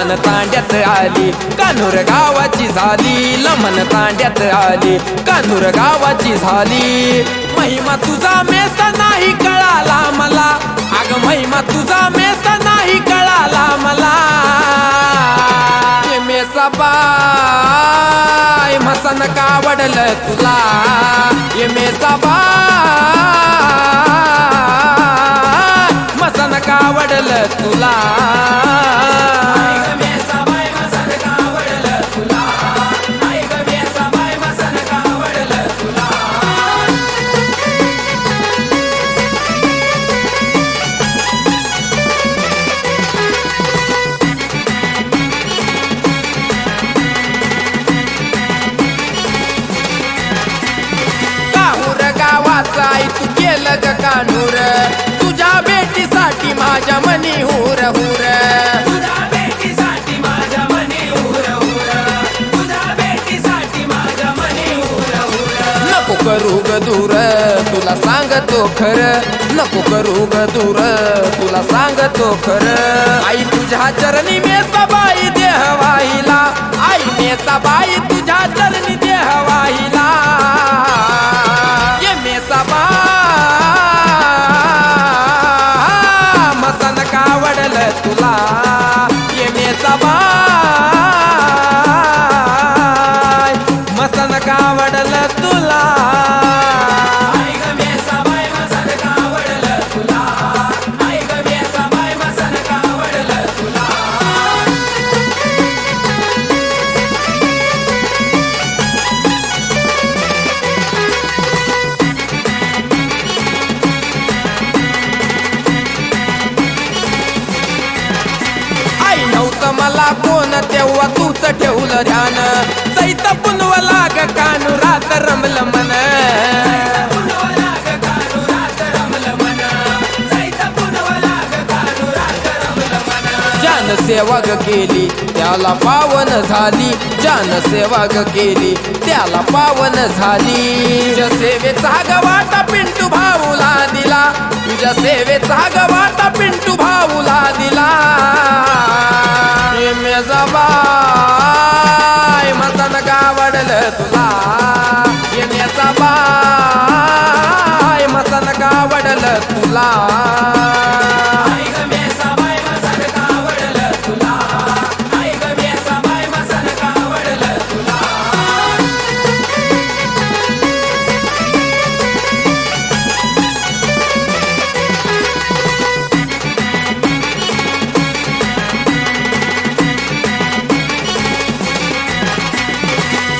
लमन तांड्यात आली. कानूर गावाची झाली. लमन तांड्यात आली. कानूर गावाची झाली. महिमा तुझा मेस नाही कळाला मला. अग महिमा तुझा मेस नाही कळाला मला. ये मेसा बाय मसन का तुला. ये मेसा बाय मसन का तुला. कानूर तुझ्या बेटीसाठी माझ्या मनी हुर हुर. नको करू ग दूर तुला सांगतो खर. नको करू ग दूर तुला सांगतो खर. आई तुझ्या चरणी मेसा बाई देह वाहिला आई मेसा बाई तुझ्या चरणी देह वाहिला आई मला कोण तेव्हा तूच ठेवलं ध्यान. दैत लाग कानू रात रमलं मन. पुनवला ग कानू रात रमलं मन जान सेवा ग केली त्याला पावन झाली. जान सेवा ग केली त्याला पावन झाली. सेवेचा ग वाटा पिंटू भाऊला दिला. तुझ्या सेवेचा ग वाटा तुला.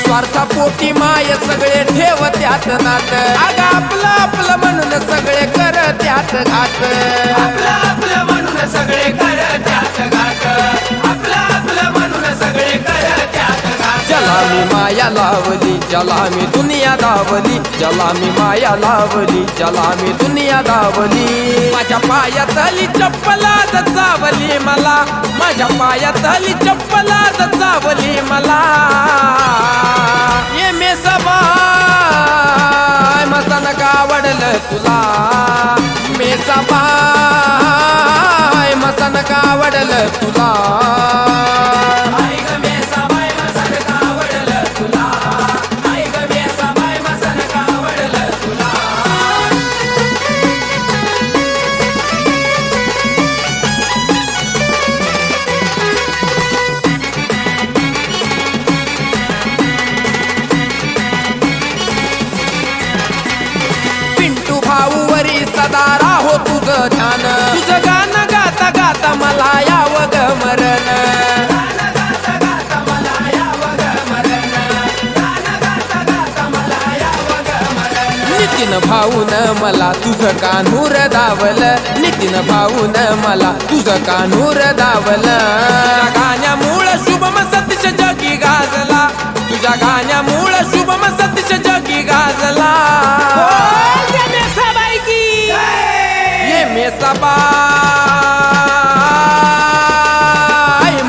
स्वार्था पोटी माय सगळे ठेव त्यात नात अग आपलं आपलं म्हणून त्यात घात आपलं आपलं म्हणून सगळे घात आपलं आपलं म्हणून सगळे घात ज्याला मी माया लावली ज्याला मी दुनिया दावली ज्याला मी माया लावली ज्याला मी दुनिया दावली माझ्या पायात आली चप्पलाच चावली मला. माझ्या पायात आली चप्पलाच चावली मला. ये मे सभा मसन आवडलं तुला. आवडल तुला. पिंटू भाऊ वरी सदा राहो तुझं ध्यान. तुझं नितीन भाऊन मला तुझं कान्हूर दावलं. नितीन भाऊन मला तुझं कान्हूर दावलं. गाण्यामुळं शुभम सतीश जगी गाजला. तुझ्या गाण्यामुळं शुभम सतीश जगी गाजला. ये मेसा बाय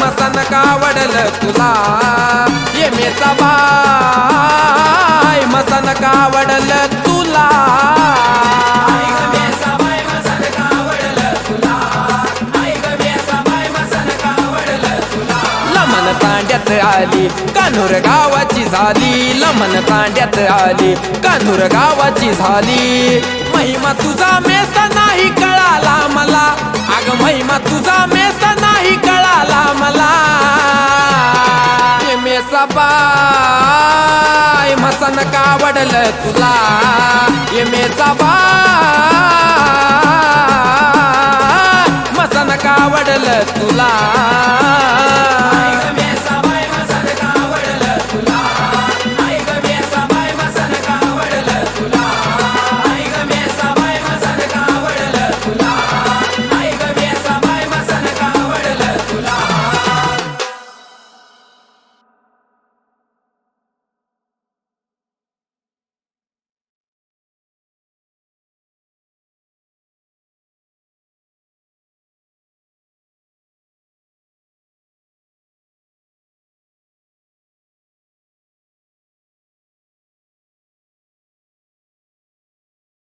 मसन का आवडलं तुला. ये मेसा बाय मसन का आवडलं तांड्यात आली. कान्होर गावाची झाली. लमन तांड्यात आली. कान्हूर गावाची झाली. महिमा तुझा मेस नाही कळाला मला. अग महिमा तुझा मेस नाही कळाला मला. मेसा बाय मसन कावडल तुला? ये मेसा बाय मसन कावडल तुला?